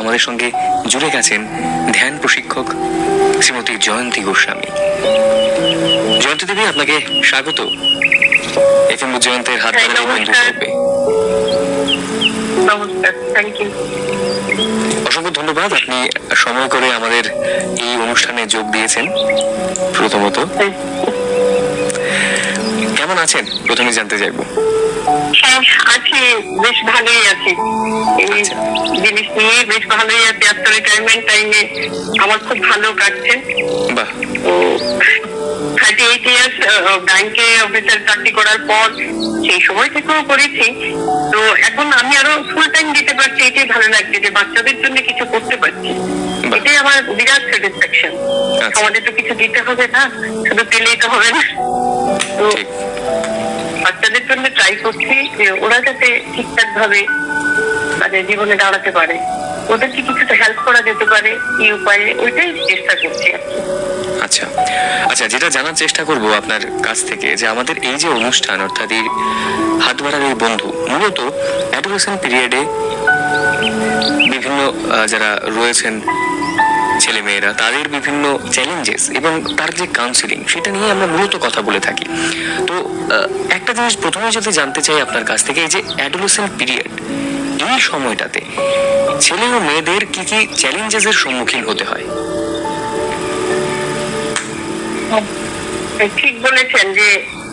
আমাদের সঙ্গে জুড়ে গেছেন ধ্যান প্রশিক্ষক শ্রীমতী জয়ন্তী গোস্বামী। জয়ন্তী দেবী আপনাকে স্বাগত। এফ এম জয়ন্তের হাত হ্যাঁ, ধরে ইউ অসংখ্য ধন্যবাদ আপনি সময় করে আমাদের এই অনুষ্ঠানে যোগ দিয়েছেন প্রথমত। কেমন আছেন? প্রথমে জানতে চাইব। হ্যাঁ আছি বেশ ভালোই আছি। এই আচ্ছা। জিনিস নিয়ে বেশ ভালোই আছি আফটার রিটায়ারমেন্ট টাইমে আমার খুব ভালো কাটছে। বাহ। থার্টি এইট ইয়ার্স ব্যাংকে অফিসার চাকরি করার পর সেই সময় থেকেও করেছি। তো এখন আমি আরও ফুল টাইম দিতে পারছি এটাই ভালো লাগছে যে বাচ্চাদের জন্য কিছু করতে পারছি। এটাই আমার বিরাট স্যাটিসফ্যাকশন আচ্ছা। আমাদের তো কিছু দিতে হবে না শুধু পেলেই তো হবে না। তো বাচ্চাদের জন্য ট্রাই করছি যে ওরা যাতে ঠিকঠাক ভাবে মানে জীবনে দাঁড়াতে পারে ওদেরকে কিছুটা হেল্প করা যেতে পারে কি উপায়ে, ওইটাই চেষ্টা করছি কি। আচ্ছা আচ্ছা যেটা জানার চেষ্টা করব আপনার কাছ থেকে, যে আমাদের এই যে অনুষ্ঠান, অর্থাৎ এই হাত বাড়ার এই বন্ধু, মূলত অ্যাডোলেসেন্ট পিরিয়ডে বিভিন্ন যারা রয়েছেন ছেলে মেয়েরা তাদের বিভিন্ন চ্যালেঞ্জেস এবং তার যে কাউন্সিলিং সেটা নিয়ে আমরা মূলত কথা বলে থাকি। তো একটা জিনিস প্রথমে যদি জানতে চাই আপনার কাছ থেকে, এই যে অ্যাডোলেসেন্ট পিরিয়ড এই সময়টাতে ছেলে ও মেয়েদের কি কি চ্যালেঞ্জেসের সম্মুখীন হতে হয়? ঠিক বলেছেন যে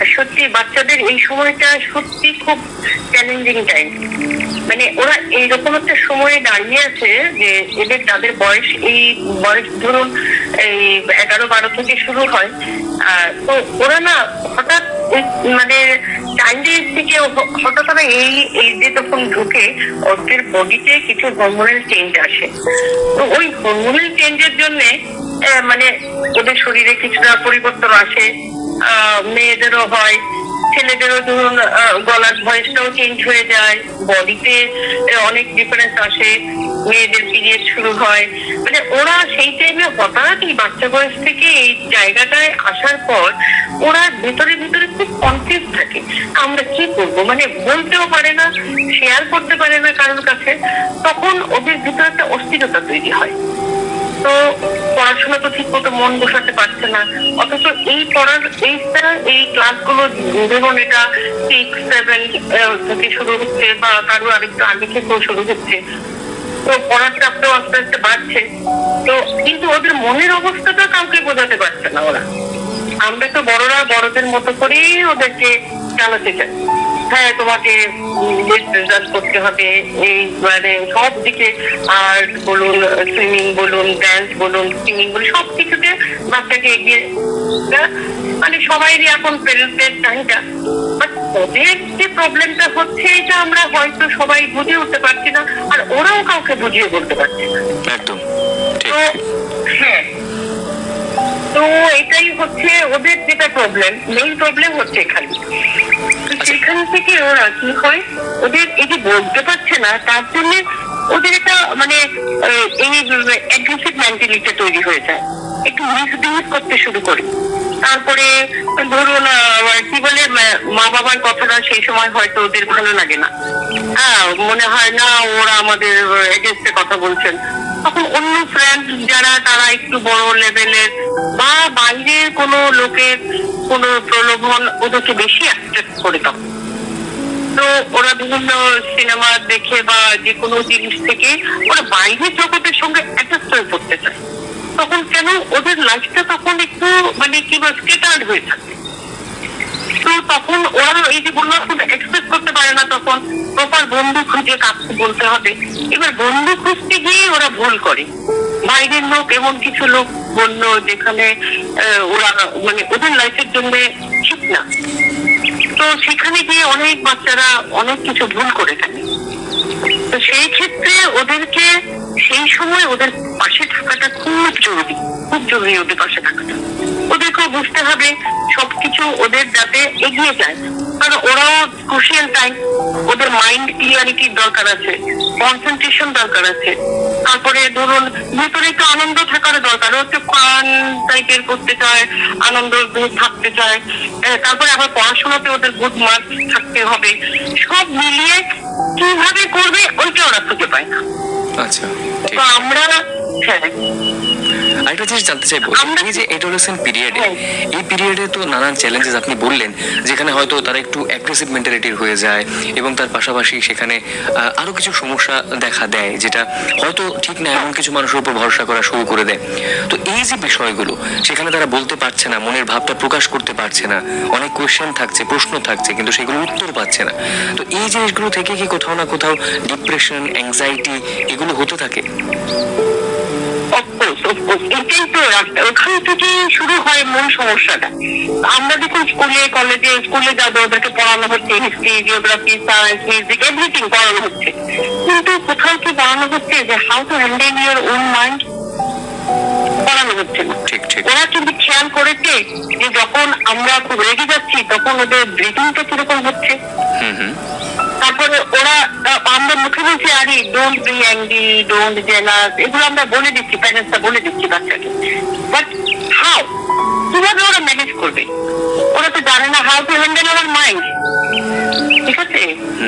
সত্যি বাচ্চাদের এই সময়টা সত্যি খুব চ্যালেঞ্জিং টাইম মানে ওরা এইরকম একটা সময়ে দাঁড়িয়ে আছে যে এদের তাদের বয়স, এই বয়স ধরুন এই এগারো বারো থেকে শুরু হয় তো ওরা না হঠাৎ মানে চাইল্ডের থেকে হঠাৎ করে এই এই যে তখন ঢুকে ওদের বডিতে কিছু হরমোনাল চেঞ্জ আসে। তো ওই হরমোনাল চেঞ্জের জন্য মানে ওদের শরীরে কিছুটা পরিবর্তন আসে মেয়েদেরও হয়, ছেলেদেরও ধরুন গলার ভয়েসটাও চেঞ্জ হয়ে যায় বডিতে অনেক ডিফারেন্স আসে, মেয়েদের পিরিয়ড শুরু হয়। মানে ওরা সেই টাইমে হঠাৎ এই বাচ্চা বয়স থেকে এই জায়গাটায় আসার পর ওরা ভেতরে ভেতরে খুব কনফিউজ থাকে। আমরা কি করব? মানে বলতেও পারে না শেয়ার করতে পারে না কারোর কাছে। তখন ওদের ভিতরে একটা অস্থিরতা তৈরি হয়। তো পড়াশোনা তো ঠিক মতো মন বসাতে পারছে না। অথচ এই পড়ার এইটা এই ক্লাসগুলো ধরুন এটা সিক্স সেভেন থেকে শুরু হচ্ছে বা কারও আরেকটু আগে থেকেও শুরু হচ্ছে। তো পড়ার চাপটাও আস্তে আস্তে বাড়ছে। তো কিন্তু ওদের মনের অবস্থাটা কাউকে বোঝাতে পারছে না ওরা। আমরা তো বড়রা বড়দের মতো করেই ওদেরকে চালাতে চাই। হ্যাঁ তোমাকে রেজাল্ট করতে হবে। এই মানে সব দিকে আর্ট বলুন সুইমিং বলুন ড্যান্স বলুন সিঙ্গিং বলুন সব কিছুতে বাচ্চাকে এগিয়ে মানে সবাইরই এখন প্যারেন্টসদের চাহিদা। ওদের যে প্রবলেমটা হচ্ছে এটা আমরা হয়তো সবাই বুঝে উঠতে পারছি না আর ওরাও কাউকে বুঝিয়ে বলতে পারছে না। একদম তো হ্যাঁ। তো এটাই হচ্ছে ওদের যেটা প্রবলেম মেইন প্রবলেম হচ্ছে এখানে। তো সেখান থেকে ওরা কি হয়? ওদের এই যে বলতে পারছে না, তার জন্য ওদের একটা মানে এই অ্যাগ্রেসিভ মেন্টালিটি তৈরি হয়ে যায়। একটু মিসবিহেভ করতে শুরু করে। তারপরে ধরুন কি বলে, মা- মা বাবার কথাটা সেই সময় হয়তো ওদের ভালো লাগে না। হ্যাঁ মনে হয় না ওরা আমাদের এগেনস্টে কথা বলছেন। তখন অন্য ফ্রেন্ড যারা, তারা একটু বড় লেভেলের বা বাইরের কোনো লোকের কোনো প্রলোভন ওদেরকে বেশি অ্যাট্রাক্ট করে তখন। তো ওরা বিভিন্ন সিনেমা দেখে বা যে কোনো জিনিস থেকে ওরা বাইরের জগতের সঙ্গে অ্যাটাচ হয়ে পড়তে চায়। তখন কেন? ওদের লাইফটা তখন একটু মানে কি বল স্কেটার্ড হয়ে থাকে। তো তখন ওরা এই যে বললাম এক্সপ্রেস করতে পারে না তখন। প্রপার বন্ধু খুঁজে বলতে হবে। এবার বন্ধু খুঁজতে গিয়ে ওরা ভুল করে। বাইরের লোক, এমন কিছু লোক বলল যেখানে ওরা মানে ওদের লাইফের জন্য ঠিক না। তো সেখানে গিয়ে অনেক বাচ্চারা অনেক কিছু ভুল করে থাকে। তো সেই ক্ষেত্রে ওদেরকে, সেই সময় ওদের থাকাটা খুব জরুরি খুব জরুরি ওদের পাশে থাকাটা। ওদেরকেও বুঝতে হবে সবকিছু ওদের যাতে এগিয়ে যায়। কারণ ওরাও ক্রুশিয়াল টাইম ওদের মাইন্ড ক্লিয়ারিটির দরকার আছে কনসেন্ট্রেশন দরকার আছে। তারপরে ধরুন ভেতরে একটু আনন্দ থাকার দরকার ও একটু ফান টাইপের করতে চায় আনন্দ থাকতে চায়। তারপরে আবার পড়াশোনাতে ওদের গুড মার্কস থাকতে হবে। সব মিলিয়ে কীভাবে করবে ওইটা ওরা খুঁজে পায় না। আচ্ছা তো আমরা আরেকটা জিনিস জানতে চাইব এই যে এডোলেসেন্ট পিরিয়ডে হ্যাঁ। এই পিরিয়ডে তো নানান চ্যালেঞ্জেস আপনি বললেন যেখানে হয়তো তারা একটু অ্যাগ্রেসিভ মেন্টালিটির হয়ে যায় এবং তার পাশাপাশি সেখানে আহ, আরও কিছু সমস্যা দেখা দেয় যেটা হয়তো ঠিক না এমন কিছু মানুষের উপর ভরসা করা শুরু করে দেয়। তো এই যে বিষয়গুলো সেখানে তারা বলতে পারছে না মনের ভাবটা প্রকাশ করতে পারছে না অনেক কোয়েশ্চেন থাকছে প্রশ্ন থাকছে কিন্তু সেগুলো উত্তর পাচ্ছে না। তো এই জিনিসগুলো থেকে কি কোথাও না কোথাও ডিপ্রেশন অ্যাংজাইটি এগুলো হতে থাকে? এটাই তো রাস্তা থেকে শুরু হয় মূল সমস্যাটা আমরা দেখুন স্কুলে কলেজে স্কুলে যাব ওদেরকে পড়ানো হচ্ছে history geography science music everything পড়ানো হচ্ছে কিন্তু কোথাও কি পড়ানো হচ্ছে যে how to handle your own mind পড়ানো হচ্ছে ওরা কিন্তু খেয়াল করেছে যে যখন আমরা খুব রেগে যাচ্ছি তখন ওদের ব্রিথিংটা কীরকম হচ্ছে তারপরে ওরা আমরা মুখে বলছি আরে don't be angry don't jealous এগুলো আমরা বলে দিচ্ছি প্যারেন্টসরা বলে দিচ্ছি বাচ্চাকে। বাট হাউ কীভাবে ওরা ম্যানেজ করবে? ওরা তো জানে না how to handle our mind ঠিক আছে?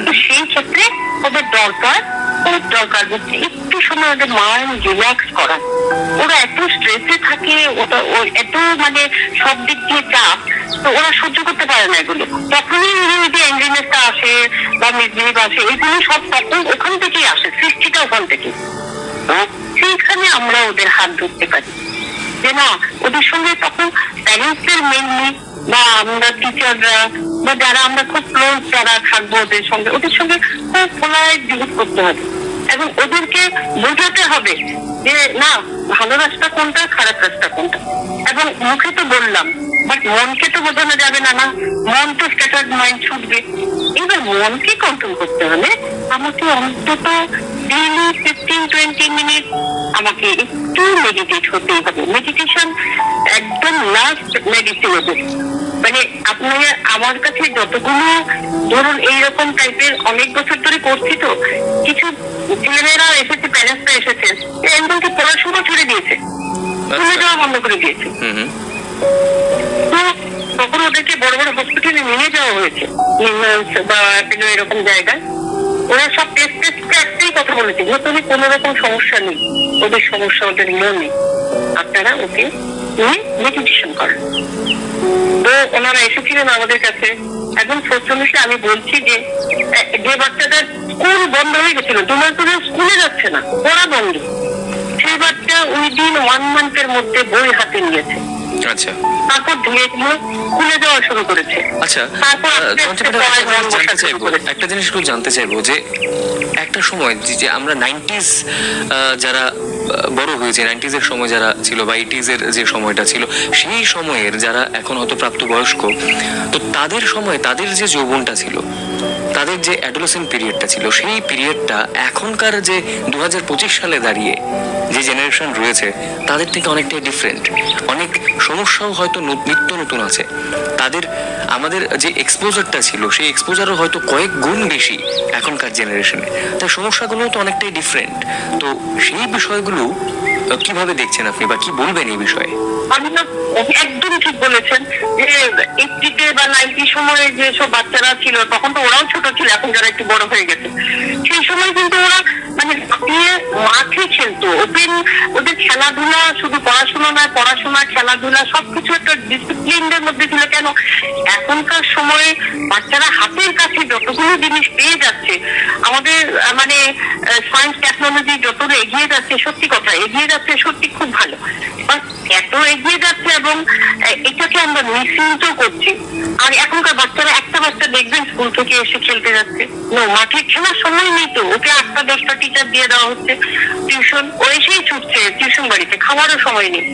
তো সেই ক্ষেত্রে ওদের দরকার খুব দরকার হচ্ছে একটু সময় ওদের মাইন্ড রিল্যাক্স করা। ওরা এত স্ট্রেসে থাকে, ওটা এত মানে সব দিক দিয়ে চাপ, তো ওরা সহ্য করতে পারে না এগুলো। তখনই ওই যে অ্যাংরিনেসটা আসে বা মিসবিহেভ আসে, এগুলো সব তখন ওখান থেকেই আসে, সৃষ্টিটা ওখান থেকে সেইখানে আমরা ওদের হাত ধরতে পারি। যে না, ওদের সঙ্গে তখন প্যারেন্টসদের মেনলি বা আমরা টিচাররা বা যারা আমরা খুব ক্লোজ যারা থাকব ওদের সঙ্গে ওদের সঙ্গে খুব পোলাইট বিহেভ করতে হবে। এবং ওদেরকে বোঝাতে হবে যে, না ভালো রাস্তা কোনটা খারাপ রাস্তা কোনটা। এবং মুখে তো বললাম বাট মনকে তো বোঝানো যাবে না না, মন তো স্ট্যাটার্ড মাইন্ড ছুটবে। এবার মনকে কন্ট্রোল করতে হলে আমাকে অন্তত ডেইলি ফিফটিন টোয়েন্টি মিনিট আমাকে একটু মেডিটেট হতেই হবে। মেডিটেশন একদম লাস্ট মেডিসিন ওদের মানে আপনি আমার কাছে যতগুলো ধরুন এইরকম টাইপের অনেক বছর ধরে করছি তো কিছু ছেলেমেয়েরা এসেছে প্যারেন্টসরা এসেছে একদম কি পড়াশোনা ছেড়ে দিয়েছে। তুলে যাওয়া বন্ধ করে দিয়েছে। তখন ওদেরকে বড় বড় হসপিটালে নিয়ে যাওয়া হয়েছে। বা এরকম জায়গায়। ওরা সব টেস্ট কথা বলেছে। তুমি কোনো রকম সমস্যা নেই। ওদের সমস্যা ওদের মনে। আপনারা ওকে নিয়ে মেডিটেশন করেন। তো ওনারা এসেছিলেন আমাদের কাছে। এখন ফোরচল্লিশে আমি বলছি যে যে বাচ্চাটার স্কুল বন্ধ হয়ে গেছিল, দু মাস ধরে স্কুলে যাচ্ছে না, পড়া বন্ধ। সেই বাচ্চা উইদিন ওয়ান মান্থের মধ্যে বই হাতে নিয়েছে। আচ্ছা। তারপর ধীরে ধীরে স্কুলে যাওয়া শুরু করেছে। আচ্ছা জানতে চাইব একটা জিনিস একটু জানতে চাইব যে একটা সময় যে আমরা নাইনটিস যারা বড় হয়েছে নাইনটিজ এর সময় যারা ছিল বা এইটিজ এর যে সময়টা ছিল সেই সময়ের যারা এখন হয়তো প্রাপ্তবয়স্ক তো তাদের সময় তাদের যে যৌবনটা ছিল তাদের যে অ্যাডোলেসেন্ট পিরিয়ডটা ছিল, সেই পিরিয়ডটা এখনকার যে দু সালে দাঁড়িয়ে যে জেনারেশন রয়েছে, তাদের থেকে অনেকটাই ডিফারেন্ট অনেক সমস্যাও হয়তো নিত্য নতুন আছে। তাদের, আমাদের যে এক্সপোজারটা ছিল, সেই এক্সপোজারও হয়তো কয়েক গুণ বেশি এখনকার জেনারেশনে। তাই সমস্যাগুলো তো অনেকটাই ডিফারেন্ট তো সেই বিষয়গুলো কীভাবে দেখছেন আপনি বা কি বলবেন এই বিষয়ে? আমি না একদম ঠিক বলেছেন। যে এইটিতে বা নাইনটি সময়ে যে সব বাচ্চারা ছিল, তখন তো ওরাও ছোট ছিল, এখন যারা একটু বড় হয়ে গেছে। সেই সময় কিন্তু ওরা মানে দিয়ে মাঠে খেলতো। ওপেন ওদের খেলাধুলা শুধু পড়াশোনা নয়, পড়াশোনা, খেলাধুলা সবকিছু একটা ডিসিপ্লিনের মধ্যে ছিল। কেন? এখনকার সময়ে বাচ্চারা হাতের কাছে যতগুলো জিনিস পেয়ে যাচ্ছে, আমাদের মানে সায়েন্স টেকনোলজি যত এগিয়ে যাচ্ছে, সত্যি কথা, এগিয়ে যাচ্ছে সত্যি খুব ভালো। But এত এগিয়ে যাচ্ছে এবং এটাকে আমরা মিসইউজও করছি। আর এখনকার বাচ্চারা একটা বাচ্চা দেখবেন স্কুল থেকে এসে খেলতে যাচ্ছে। নো, মাঠে খেলার সময় নেই তো। ওকে আটটা, দশটা টিচার দিয়ে দেওয়া হচ্ছে। টিউশন, ও এসেই ছুটছে টিউশন বাড়িতে, খাওয়ারও সময় নেই।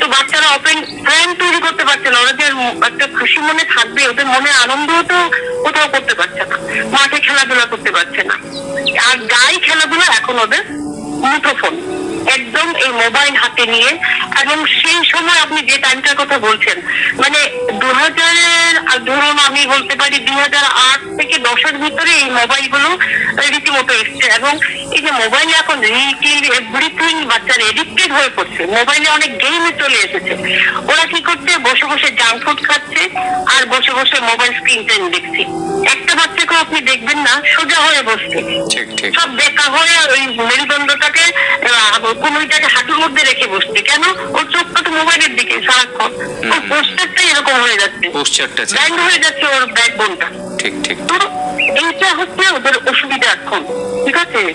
তো বাচ্চারা ওপেন ফ্রেন্ড তৈরি করতে পারছে না। ওরা যে একটা খুশি মনে থাকবে, ওদের মনে আনন্দও তো কোথাও করতে পারছে না। মাঠে খেলাধুলা করতে পারছে না। আর যাই খেলাধুলা এখন ওদের মুঠোফোন একদম এই মোবাইল হাতে নিয়ে এবং সেই সময় আপনি যে টাইমটার কথা বলছেন মানে দু হাজারের ধরুন আমি বলতে পারি দুই হাজার আট থেকে দশের ভিতরে এই মোবাইলগুলো রীতিমতো এসছে এবং এই যে মোবাইলে এখন রিল এভরিথিং বাচ্চারা এডিক্টেড হয়ে পড়ছে। মোবাইলে অনেক গেমে চলে এসেছে। ওরা কি করছে? বসে বসে জাঙ্ক ফুড খাচ্ছে আর বসে বসে মোবাইল স্ক্রিন টাইম দেখছে। একটা বাচ্চাকেও আপনি দেখবেন না সোজা হয়ে বসছে। সব বেকা হয়ে ওই মেরুদণ্ডটাকে কুমিটাকে হাঁটুর মধ্যে রেখে বসছে। কেন? ওর চোখটা তো মোবাইলের দিকে সারাক্ষণ। ওর। পোস্টারটাই এরকম হয়ে যাচ্ছে। পোস্টারটা ব্যান্ড হয়ে যাচ্ছে ওর ব্যাকবোনটা। ঠিক ঠিক। তো এইটা হচ্ছে ওদের অসুবিধা এখন ঠিক আছে?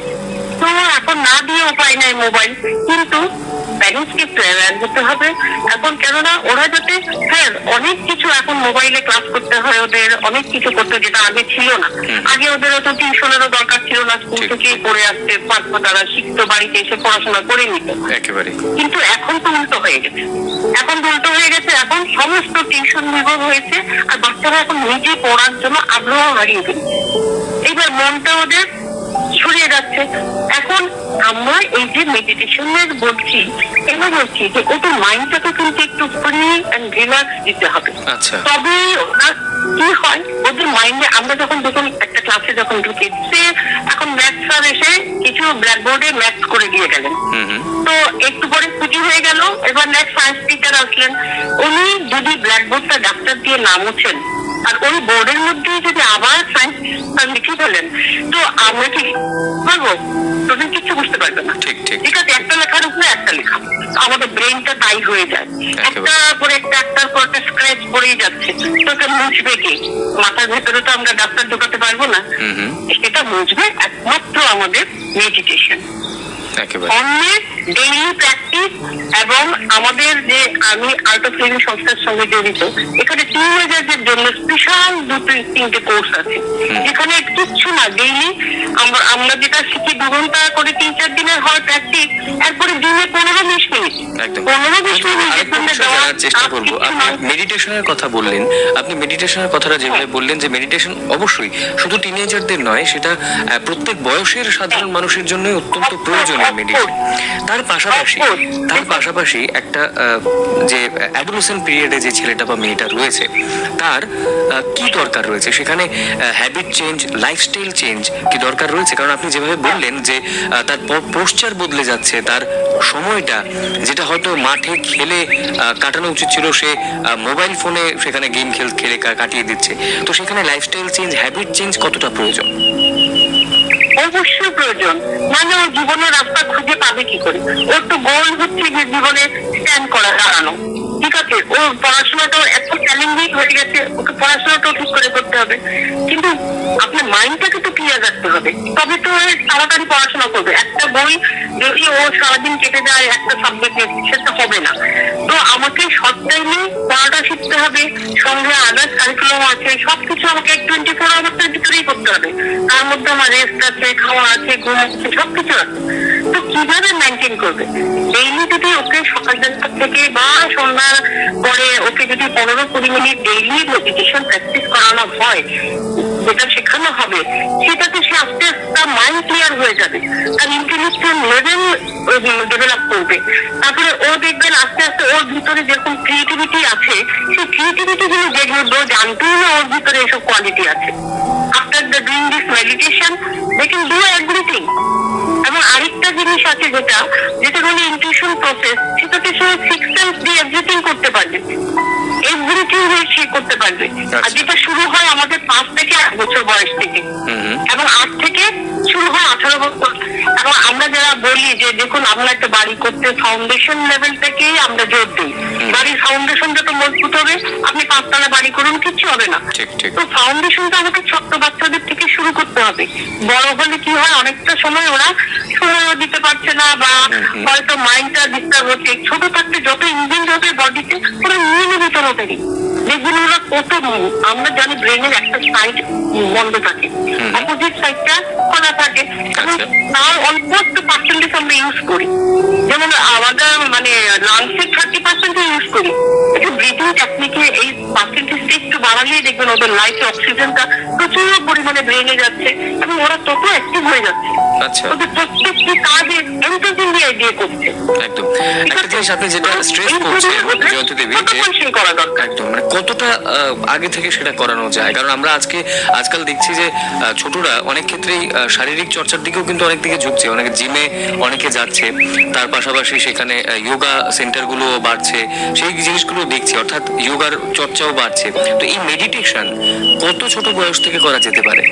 তো এখন না দিয়ে উপায় নাই মোবাইল। কিন্তু প্যারেন্টসকে অ্যাওয়ার হবে। এখন কেননা ওরা যাতে হ্যাঁ অনেক কিছু এখন মোবাইলে ক্লাস করতে হয় ওদের অনেক কিছু করতে যেটা আগে ছিল না। আগে ওদের অত টিউশনেরও দরকার ছিল না স্কুল থেকেই পড়ে আসতে পারতো তারা শিখতো বাড়িতে এসে পড়াশোনা করে নিত। একেবারে কিন্তু এখন তো উল্টো হয়ে গেছে। এখন উল্টো হয়ে গেছে এখন সমস্ত টিউশন নির্ভর হয়েছে আর বাচ্চারা এখন নিজে পড়ার জন্য আগ্রহ হারিয়ে ফেলছে। এইবার মনটা ওদের ছড়িয়ে যাচ্ছে। এখন আমরা এই যে মেডিটেশনের বলছি এবার বলছি যে ওদের মাইন্ডটাকে কিন্তু একটু ফ্রি অ্যান্ড রিল্যাক্স দিতে হবে। আচ্ছা। তবে ওরা কি হয়? ওদের মাইন্ডে আমরা যখন যখন একটা ক্লাসে যখন ঢুকি সে এখন ম্যাথ স্যার এসে কিছু ব্ল্যাকবোর্ডে ম্যাথস করে দিয়ে গেলেন। তো একটু পরে ছুটি হয়ে গেল এবার নেক্সট সায়েন্স টিচার আসলেন। উনি যদি ব্ল্যাকবোর্ডটা ডাক্তার দিয়ে না মুছেন আর ওই বোর্ডের মধ্যে যদি আবার সায়েন্স লিখে ফেলেন তো আমরা কি পারব তুমি কিছু বুঝতে পারবে না। ঠিক ঠিক। ঠিক আছে একটা লেখার উপরে একটা লেখা। আমাদের ব্রেনটা তাই হয়ে যায়। একটা পরে একটা একটার পর একটা স্ক্র্যাচ পড়েই যাচ্ছে। তোকে মুছবে কি? মাথার ভেতরে তো আমরা ডাক্তার ঢোকাতে পারব না। সেটা বুঝবে একমাত্র আমাদের মেডিটেশন একেবারে। অন্যের ডেইলি প্র্যাকটিস এবং আমাদের যে আমি আর্ট অফ লিভিং সংস্থার সঙ্গে জড়িত এখানে টিনেজারদের জন্য স্পেশাল দুটো তিনটে কোর্স আছে। যেখানে কিচ্ছু না ডেইলি আমরা আমরা যেটা শিখি দু ঘণ্টা করে তিন চার দিনের হয় প্র্যাকটিস এরপরে দিনে পনেরো বিশ মিনিট। পনেরো বিশ মিনিট চেষ্টা করব। মেডিটেশনের কথা বললেন আপনি মেডিটেশনের কথাটা যেভাবে বললেন যে মেডিটেশন অবশ্যই শুধু টিনেজারদের নয় সেটা প্রত্যেক বয়সের সাধারণ মানুষের জন্য অত্যন্ত প্রয়োজনীয় মেডিটেশন তার পাশাপাশি তার পাশাপাশি একটা যে অ্যাডোলেসেন্ট পিরিয়ডে যে ছেলেটা বা মেয়েটা রয়েছে, তার কি দরকার রয়েছে? সেখানে হ্যাবিট চেঞ্জ লাইফস্টাইল চেঞ্জ কি দরকার রয়েছে? কারণ আপনি যেভাবে বললেন যে তার পোস্টার বদলে যাচ্ছে, তার সময়টা, যেটা হয়তো মাঠে খেলে কাটানো উচিত ছিল, সে মোবাইল ফোনে সেখানে গেম খেল, খেলে কাটিয়ে দিচ্ছে। তো সেখানে লাইফস্টাইল চেঞ্জ হ্যাবিট চেঞ্জ কতটা প্রয়োজন? অবশ্যই প্রয়োজন। মানে ওর জীবনের রাস্তা খুঁজে পাবে কি করে? ওর তো গোল হচ্ছে যে জীবনে স্ট্যান্ড করা, দাঁড়ানো। ঠিক আছে, ওর পড়াশোনাটা এত চ্যালেঞ্জিং হয়ে গেছে, ওকে পড়াশোনাটাও ঠিক করে করতে হবে। কিন্তু আপনার মাইন্ডটাকে তো ক্লিয়ার রাখতে হবে। তবে তাড়াতাড়ি পড়াশোনা করবে। একটা বই যদি ও সারাদিন কেটে যায়, একটা সাবজেক্ট সেটা হবে না। তো আমাকে সব টাইমে পড়াটা শিখতে হবে, সঙ্গে আদার্স কারিকুলাম আছে, সবকিছু আমাকে টোয়েন্টি ফোর আওয়ার্সের ভিতরেই করতে হবে। তার মধ্যে আমার রেস্ট আছে, খাওয়া আছে, ঘুম আছে, সবকিছু আছে। তো কীভাবে মেনটেন করবে? ডেইলি যদি ওকে সকাল দশটা থেকে বা সন্ধ্যার পরে ওকে যদি পনেরো কুড়ি মিনিট ডেইলি মেডিটেশন প্র্যাকটিস করানো হয়, যেটা শেখানো হবে, সেটাতে সে আস্তে আস্তে মাইন্ড ক্লিয়ার হয়ে যাবে। তার ইন্টেলিজেন্স লেভেল ডেভেলপ করবে। তারপরে ও দেখবেন আস্তে আস্তে ওর ভিতরে যেরকম ক্রিয়েটিভিটি আছে সেই ক্রিয়েটিভিটি গুলো দেখবে ও জানতেই না ওর ভিতরে এসব কোয়ালিটি আছে। After the doing this meditation they can do everything এবং আরেকটা জিনিস আছে যেটা যেটা হলো ইনটিউশন প্রসেস সেটাতে সে সিক্স সেন্স দিয়ে এভরিথিং করতে পারবে। এভরিথিং সে করতে পারবে। আর আচ্ছা। যেটা শুরু হয় আমাদের পাঁচ থেকে আট বছর বয়স থেকে। যে দেখুন আমরা একটা বাড়ি করতে ফাউন্ডেশন লেভেল থেকেই আমরা জোর দিই। বাড়ির ফাউন্ডেশন যত মজবুত হবে আপনি পাঁচতলা বাড়ি করুন কিচ্ছু হবে না। তো ফাউন্ডেশনটা আমাকে ছোট্ট বাচ্চাদের থেকে শুরু করতে হবে। বড় হলে কি হয় অনেকটা সময় ওরা সময়ও দিতে পারছে না বা। হয়তো মাইন্ডটা ডিস্টার্ব হচ্ছে। ছোট থাকতে যত ইঞ্জিন হবে বডিতে ওরা নিয়ে নেবে তাড়াতাড়ি দেখবেন ওরা কত আমরা জানি ব্রেনের একটা সাইড বন্ধ থাকে। অপোজিট সাইডটা খোলা থাকে। আচ্ছা। তার অল্প একটু পার্সেন্টেজ আমরা ইউজ করি। যেমন আমাদের মানে লাংসের থার্টি পার্সেন্ট ইউজ করি। একটু ব্রিথিং টেকনিকে এই পার্সেন্টেজটা একটু বাড়ালেই দেখবেন ওদের লাইফে অক্সিজেনটা প্রচুর পরিমাণে ব্রেনে যাচ্ছে এবং ওরা তত অ্যাক্টিভ হয়ে যাচ্ছে। আচ্ছা। ওদের প্রত্যেকটি কাজে এন্টারটেন দিয়ে দিয়ে করছে। একদম। একটা জিনিস আপনি যেটা স্ট্রেস করছেন দেবী করা দরকার। একদম মানে কতটা আগে থেকে সেটা করানো যায়। কারণ আমরা আজকে, আজকাল দেখছি যে ছোটরা অনেক ক্ষেত্রেই শারীরিক চর্চার দিকেও কিন্তু অনেক দিকে ঝুঁকছে। অনেকে জিমে অনেকে যাচ্ছে। তার পাশাপাশি সেখানে যোগা সেন্টারগুলো বাড়ছে। সেই জিনিসগুলো দেখছি, অর্থাৎ যোগার চর্চাও বাড়ছে। তো এই মেডিটেশন কত ছোট বয়স থেকে করা যেতে পারে?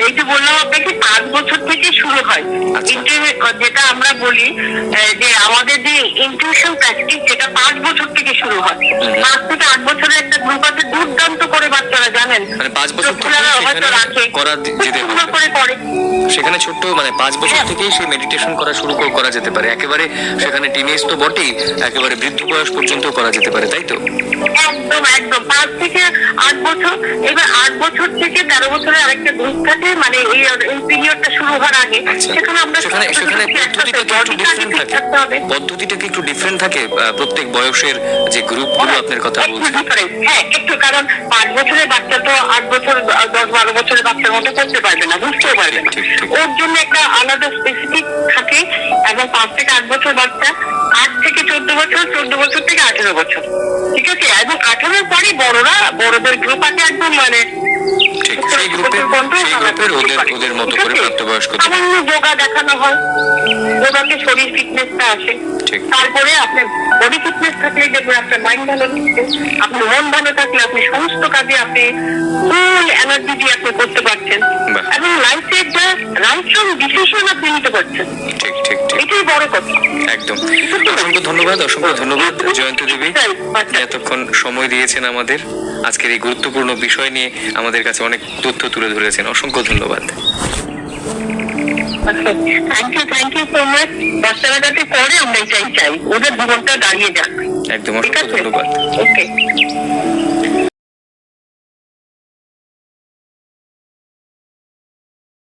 এই যে বললাম আপনাকে পাঁচ বছর থেকে শুরু হয়। আচ্ছা। যেটা আমরা বলি যে আমাদের যে ইনটিউশন প্র্যাকটিস যেটা পাঁচ বছর থেকে শুরু হয়। পাঁচ থেকে আট বছরের একটা গ্রুপ আছে দুর্দান্ত করে বাচ্চারা জানেন। মানে পাঁচ বছর সেখানে ছোট্ট মানে পাঁচ বছর হ্যাঁ। থেকেই সেই মেডিটেশন করা শুরু কর- করা যেতে পারে। একেবারে সেখানে টিনেজ তো বটেই একেবারে বৃদ্ধ বয়স পর্যন্ত করা যেতে পারে তাই তো? একদম একদম। পাঁচ থেকে আট বছর এবার আট বছর থেকে তেরো বছরের আরেকটা গ্রুপ থাকে মানে এই এই পিরিয়ডটা শুরু হওয়ার আগে আচ্ছা। সেখানে আমরা সেখানে সেখানে পদ্ধতিটা একটু ডিফারেন্ট থাকে? পদ্ধতিটা কি একটু ডিফারেন্ট থাকে? প্রত্যেক বয়সের যে গ্রুপগুলো আপনার কথা বলছেন। হ্যাঁ একটু কারণ পাঁচ বছরের বাচ্চা তো আট বছর দশ বারো বছরের বাচ্চার মতো করতে পারবে না বুঝতেও পারবে না। ওর জন্য একটা আলাদা স্পেসিফিক থাকে এবং পাঁচ থেকে আট বছর বাচ্চা আট থেকে চোদ্দ বছর চোদ্দ বছর থেকে আঠেরো বছর ঠিক আছে? এবং আঠেরোর পরে বড়রা বড়দের গ্রুপ আছে একদম মানে ঠিক সেই গ্রুপের সেই গ্রুপের ওদের ওদের মতো করে প্রাপ্তবয়স্কদের সামান্য যোগা দেখানো হয়। যোগাতে শরীর ফিটনেসটা আসে। তারপরে আপনার বডি ফিটনেস থাকলে দেখবেন আপনার মাইন্ড ভালো থাকবে আপনার মন ভালো থাকলে আপনি সমস্ত কাজে আপনি ফুল এনার্জি দিয়ে আপনি করতে পারছেন। এবং লাইফে রাইট ডিসিশন আপনি নিতে পারছেন। ঠিক ঠিক ঠিক। এটাই বড় কথা। একদম। অসংখ্য ধন্যবাদ অসংখ্য ধন্যবাদ জয়ন্ত দেবী। আচ্ছা। এতক্ষণ সময় দিয়েছেন আমাদের। আজকের এই গুরুত্বপূর্ণ বিষয় নিয়ে আমাদের কাছে অনেক তথ্য তুলে ধরেছেন। অসংখ্য ধন্যবাদ। Thank you thank you so much বাচ্চারা যাতে করে আমরা এটাই চাই। ওদের জীবনটা দাঁড়িয়ে যাক। একদম অসংখ্য ধন্যবাদ। ওকে